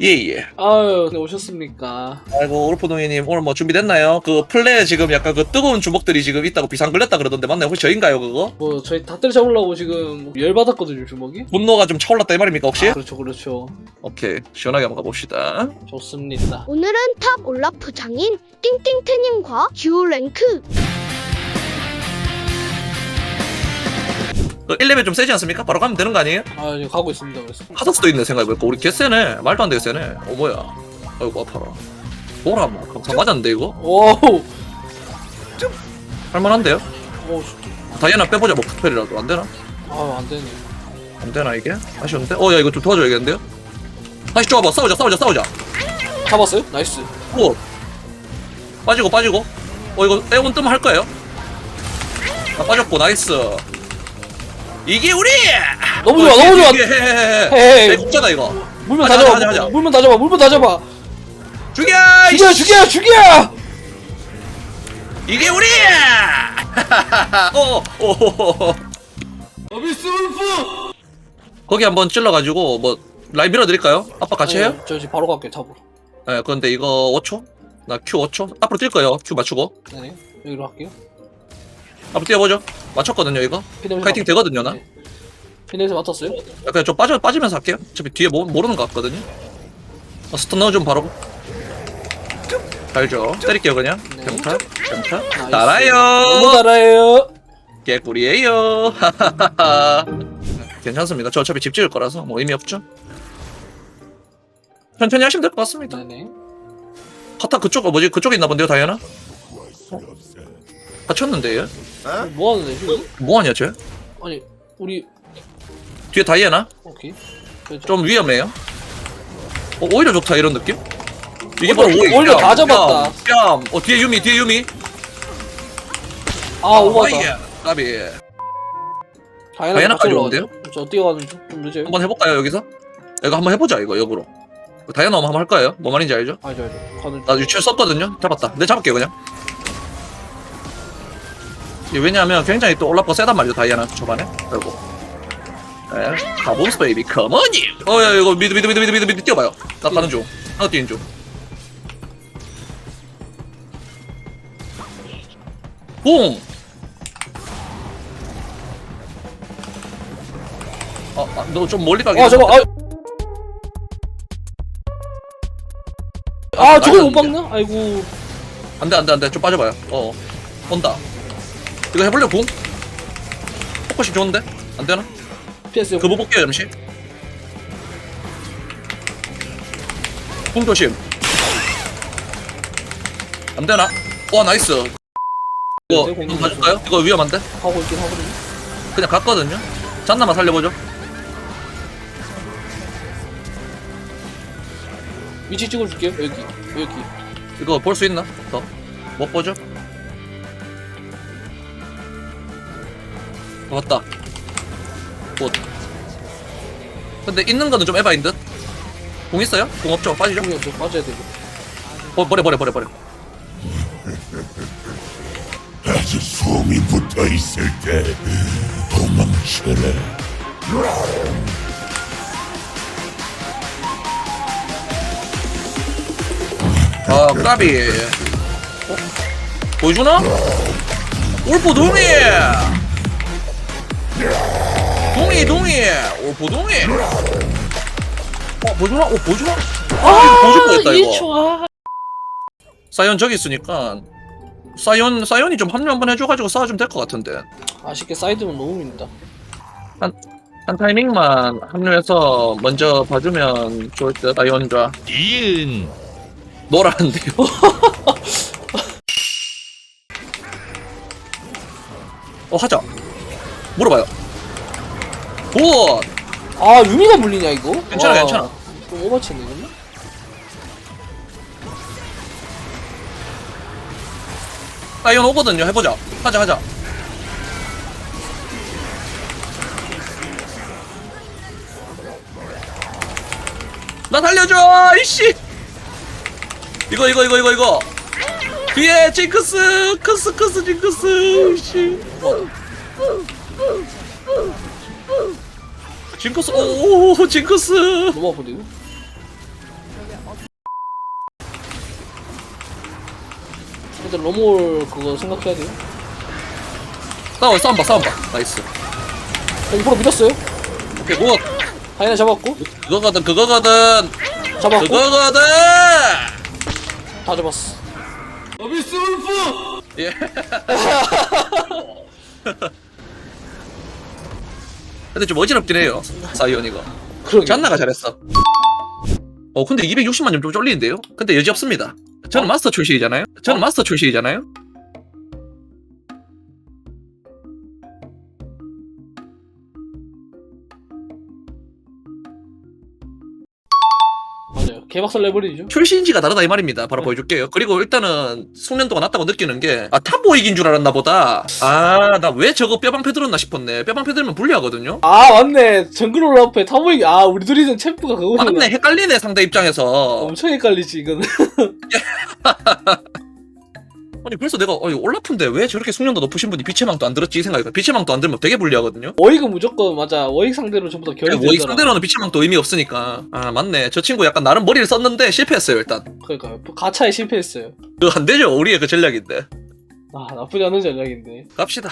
예예. 아유, 네, 오셨습니까? 아이고 오르포동이님 오늘 뭐 준비됐나요? 그 플레 지금 약간 그 뜨거운 주먹들이 지금 있다고 비상 걸렸다 그러던데 맞나요? 혹시 저인가요 그거? 뭐, 저희 닭들 잡으려고 지금 열 받았거든요, 주먹이? 분노가 좀 차올랐다 이 말입니까 혹시? 아, 그렇죠, 그렇죠. 오케이 시원하게 한번 가봅시다. 좋습니다. 오늘은 탑 올라프 장인 띵띵태님과 듀오 랭크 그 1레벨 좀 세지 않습니까? 바로 가면 되는 거 아니에요? 아, 지금 가고 있습니다, 그래서. 하다스도 있네 생각해보니까 우리 개쎄네 말도 안 되게 세네 어 뭐야 아이고 아파라 뭐라 뭐 감사 맞았는데 이거? 와우! 할만한데요? 오, 진짜. 다이애나 빼보자 뭐 푸펠이라도 안 되나? 아유, 안 되네. 안 되나 이게? 아쉬운데? 어 야 이거 좀 도와줘야겠는데요? 다시 쪼아봐 싸우자 싸우자 싸우자 잡았어요? 나이스. 오 빠지고 빠지고 어 이거 에온 뜨면 할 거예요? 아 빠졌고 나이스 이게 우리! 너무 좋아, 너무 좋아! 헤헤헤헤 헤이. 국자다 이거 물면 다 하자, 잡아, 하자. 물면 다 잡아, 물면 다 잡아! 죽여! 죽여! 죽여, 죽여! 이게 우리! 어, 오오오오 어비스 울프! 거기 한번 찔러가지고 뭐 라인 밀어드릴까요? 아빠 같이 해요? 저 지금 바로 갈게요, 탑으로. 네 그런데 이거 5초? 나 Q 5초? 앞으로 뛸 거예요 Q 맞추고 네네. 여기로 할게요. 앞으로 뛰어보죠. 맞췄거든요 이거. 파이팅 되거든요 나. 네. 피냄새 맡았어요? 그냥 좀 빠져, 빠지면서 할게요. 어차피 뒤에 모, 모르는 것 같거든요. 어, 스턴 넣어주면 바로. 알죠. 때릴게요 그냥. 네. 경타 경타. 나이스. 달아요. 너무 달아요. 개꿀이에요. 괜찮습니다. 저 어차피 집 지을 거라서 뭐 의미 없죠. 천천히 하시면 될 것 같습니다. 네네. 카타 그쪽 어 뭐지? 그쪽에 있나 본데요 다이아나? 어? 다쳤는데 얘? 뭐 하는데 지금? 뭐하냐 쟤? 아니 우리 뒤에 다이아나? 오케이. 그렇죠. 좀 위험해요 어, 오히려 좋다 이런 느낌? 이게 오히려- 바로 오히려 오히려 다 뺨, 잡았다. 뺨. 어 뒤에 유미 뒤에 유미 아 까비 다이아나 다이아나까지 같이 오는데요? 저 뛰어가는 중. 좀 늦어요. 한번 해볼까요 여기서? 이거 한번 해보자 이거 역으로 다이아나 한번 할 거예요 뭐 말인지 알죠? 알죠 알죠. 가는 나 유치원 썼거든요 잡았다 내 잡을게요 그냥 왜냐하면 굉장히 또 올라퍼 세단 말이죠 다이아나 초반에. 그리고. 네, 가본스 베이비 컴온이 어야 이거 미드 미드 미드 미드 미드 미드 뛰어봐요. 나 가는 중나 뛰는 중. 뽕! 아, 아, 너 좀 멀리 가긴 아 저거 아. 아 저걸 못 박나? 아이고. 안 돼 안 돼 안 돼. 좀 빠져봐요. 어. 온다 이거 해볼래 궁? 포커싱 좋은데? 안 되나? PS 그거 볼게요 잠시 궁 조심 안 되나? 와 나이스 이거 네, 공좀 봐줄까요? 이거 위험한데? 하고 있긴 하거든요. 그냥 갔거든요 잔나만 살려보죠 위치 찍어줄게요. 여기 여기. 이거 볼 수 있나? 더? 못 보죠? 어, 왔다. 곧. 근데 있는 거는 좀 에바인 듯? 공 있어요? 공 없죠? 빠지죠? 공이 없어 빠져야 되고. 버, 버려, 버려, 버려, 버려. 아주 숨이 붙어 있을 때 도망쳐라. 아, 까비. 어? 보여주나? 올포 동이! 동이, 동이! 올포 동이! 어, 보여주나? 어, 보여주나? 아, 보여줄 뻔했다, 이거. 1초. 사이언 저기 있으니까 사이언 사이언이 좀 합류 한번 해줘가지고 싸워주면 될것 같은데 아쉽게 사이드면 너무 밉니다. 한 타이밍만 합류해서 먼저 봐주면 좋을 듯 사이언과 이은 노라는데요 어 하자 물어봐요. 굿! 아 유미가 물리냐 이거? 괜찮아, 와, 괜찮아. 좀 오버치네 이거는. 사이언 오거든요. 해보자. 하자 하자. 나 살려줘! 이씨! 이거 이거 이거 이거 이거. 뒤에 징크스! 크스 크스 징크스! 이씨 징크스 오 징크스. 너무 아픈데 이거? 근데 러몰 그거 생각해야 돼요? 싸워 싸움 봐 싸움 봐. 나이스. 어, 공포로 밀었어요? 오케이 뭐 하이나 잡았고? 그거 가든 그거 가든. 잡았고? 그거 가든. 다 잡았어. 서비스 울프! 예. 근데 좀 어지럽긴 해요. 사이언 이거. 잔나가 잘했어. 어 근데 260만 점 좀 쫄리는데요? 근데 여지 없습니다. 저는 어? 마스터 출신이잖아요? 저는 어? 마스터 출신이잖아요 개박살 내버리죠. 출신지가 다르다 이 말입니다. 바로 네. 보여줄게요. 그리고 일단은 숙련도가 낮다고 느끼는 게, 아, 탑보이긴 줄 알았나 보다. 아, 나 왜 저거 뼈방패 들었나 싶었네. 뼈방패 들면 불리하거든요. 아 맞네. 정글 올라프에 타보이기. 아 우리 둘이는 챔프가 그거구나. 맞네, 헷갈리네, 상대 입장에서. 엄청 헷갈리지 이거는. 아니, 그래서 내가, 어, 이거 올라프인데 왜 저렇게 숙련도 높으신 분이 빛의 망도 안 들었지? 이 생각이 빛의 망도 안 들면 되게 불리하거든요. 워익은 무조건 맞아. 워익 상대로 전부 다 결이 워익 되더라. 상대로는 빛의 망도 의미 없으니까. 아, 맞네. 저 친구 약간 나름 머리를 썼는데 실패했어요, 일단. 그러니까요. 가차에 실패했어요. 그거 안 되죠, 우리의 그 전략인데. 아 나쁘지 않은 전략인데. 갑시다.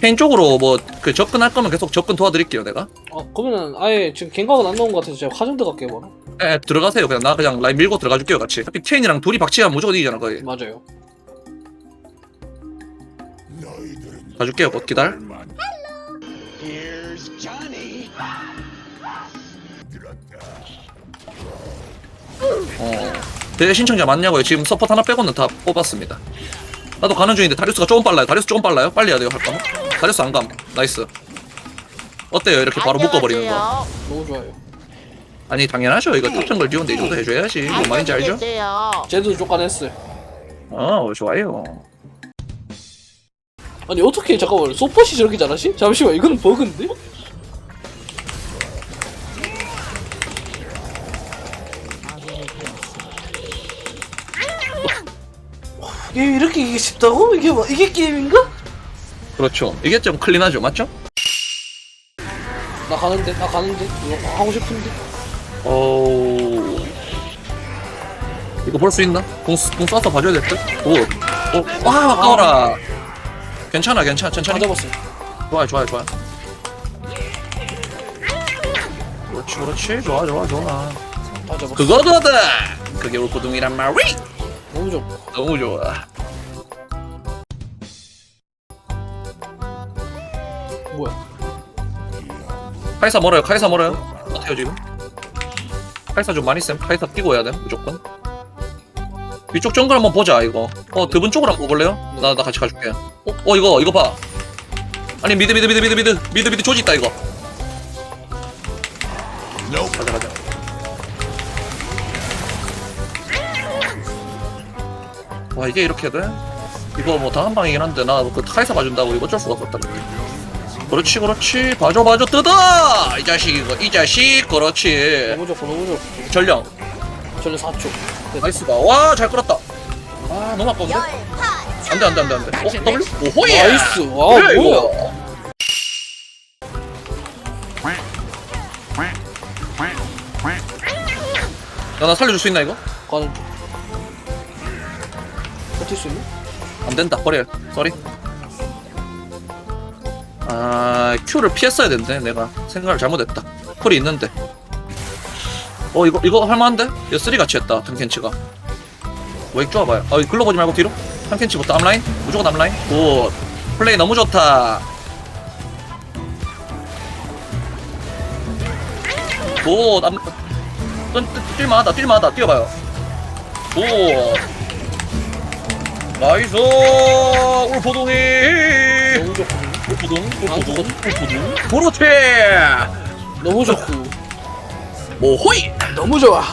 개인적으로 뭐, 그 접근할 거면 계속 접근 도와드릴게요, 내가. 아 그러면은 아예 지금 갱각은 안 나온 것 같아서 제가 화좀 들어갈게요 바로. 에 들어가세요 그냥 나 그냥 라인 밀고 들어가 줄게요 같이 어차피 케인이랑 둘이 박치하면 무조건 이기잖아 거의 맞아요. 가줄게요 곧 기다려? 어. 대회 신청자 많냐고요? 지금 서포트 하나 빼고는 다 뽑았습니다. 나도 가는 중인데 다리우스가 조금 빨라요. 다리우스 조금 빨라요? 빨리 해야 돼요 할 거면. 다리우스 안감. 나이스. 어때요? 이렇게 바로 묶어버리는 거? 너무 좋아요. 아니 당연하죠. 이거 탑승 걸 지원데 이 정도 해줘야지. 뭔 말인지 알죠? 쟤도 쫓아냈어요. 어 좋아요 아니 어떻게 잠깐만 소포시 저렇게 잘하시? 잠시만 이거는 버그인데? 이게 이렇게 이게 쉽다고? 이게 뭐 이게 게임인가? 그렇죠 이게 좀 클린하죠 맞죠? 나 가는데 나 가는데 이거 하고 싶은데 어 이거 볼 수 있나? 공, 공 쏴서 봐줘야 될 듯? 오, 오, 와 아까워라. 괜찮아, 괜찮아, 다 천천히. 잡았어 좋아요, 좋아요, 좋아요. 그렇지, 그렇지, 좋아, 좋아, 좋아. 다 잡았어 그거거든. 그게 울고둥이란 말이. 너무 좋고 너무 좋아. 뭐야 카이사 멀어요, 카이사 멀어요. 어때요 지금? 카이사 좀 많이 쌤. 카이사 뛰고 해야 돼, 무조건. 위쪽 정글 한번 보자 이거. 어, 드분 쪽으로 한번 볼래요? 나, 나 같이 가줄게. 어, 어 이거, 이거 봐. 아니 미드, 미드, 미드, 미드, 미드, 미드, 미드 조지 있다 이거. 가자, 가자. 와 이게 이렇게 돼? 이거 뭐 다한 방이긴 한데 나그 카이사 봐준다고 이거 어쩔 수가 없었다. 그렇지 그렇지. 봐줘 봐줘. 뜯어! 이 자식 이거 이 자식. 그렇지. 너무 좋고 너무 좋고. 전령. 전에 4초. 나이스다. 와 잘 끌었다. 아 너무 아까운데 안돼 안돼 안돼 안돼. 어 W? 오호예! 나이스. 와 그래, 뭐야? 이거. 야나 살려줄 수 있나 이거? 가는 중 버틸 수 있니? 안 된다. 버려 쏘리. 아 Q를 피했어야 된대 내가. 생각을 잘못했다. 쿨이 있는데. 어 이거 이거 할만한데? 이거 쓰리 같이 했다 탐켄치가. 웨익 좋아봐요. 어 글로 보지 말고 뒤로 탐켄치부터 앞라인? 무조건 앞라인? 굿. 플레이 너무 좋다. 굿. 앞... 떤- 뛸만하다 뛸만하다. 뛰어봐요. 굿. 나이스. 울포동이. 너무 좋고. 울포동 안 울포동. 울포동 그렇지 너무 좋고. 뭐 호이! 너무 좋아.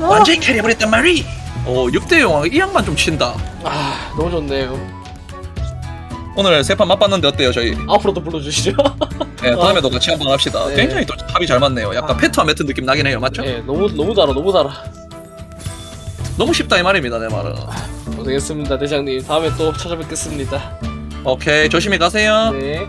완전히 캐리해버렸단 말이 어 6대 영화 이 양반 좀 친다. 아 너무 좋네요. 오늘 세 판 맛봤는데 어때요 저희? 앞으로도 불러주시죠. 네, 다음에도 같이 한번 합시다. 네. 굉장히 또 합이 잘 맞네요. 약간 아. 페트와 매트 느낌 나긴 해요 맞죠? 예 너무 너무 달아 너무 달아. 너무 쉽다 이 말입니다 내 말은. 고생했습니다 대장님. 다음에 또 찾아뵙겠습니다. 오케이 조심히 가세요. 네